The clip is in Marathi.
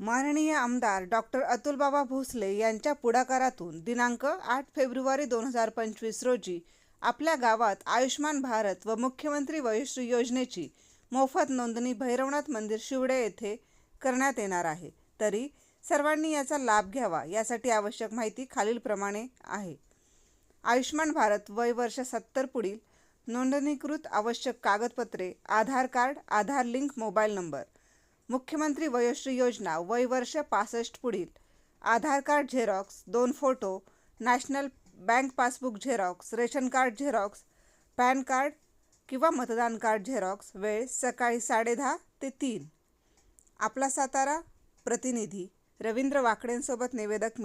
माननीय आमदार डॉक्टर अतुलबाबा भोसले यांच्या पुढाकारातून दिनांक आठ फेब्रुवारी दोन हजार पंचवीस रोजी आपल्या गावात आयुष्मान भारत व मुख्यमंत्री वयोश्री योजनेची मोफत नोंदणी भैरवनाथ मंदिर शिवडे येथे करण्यात येणार आहे. तरी सर्वांनी याचा लाभ घ्यावा यासाठी आवश्यक माहिती खालीलप्रमाणे आहे. आयुष्मान भारत वय वर्ष सत्तर पुढील नोंदणीकृत आवश्यक कागदपत्रे Aadhaar card Aadhaar link mobile number मुख्यमंत्री वयोश्री योजना वय वर्ष पासष्ट पुढील. आधार कार्ड झेरॉक्स दोन photo national bank passbook xerox ration card xerox pan card किंवा मतदान कार्ड झेरॉक्स वेळ सकाळी साडेदहा ते तीन. आपला सातारा प्रतिनिधी रवींद्र वाकडेंसोबत निवेदक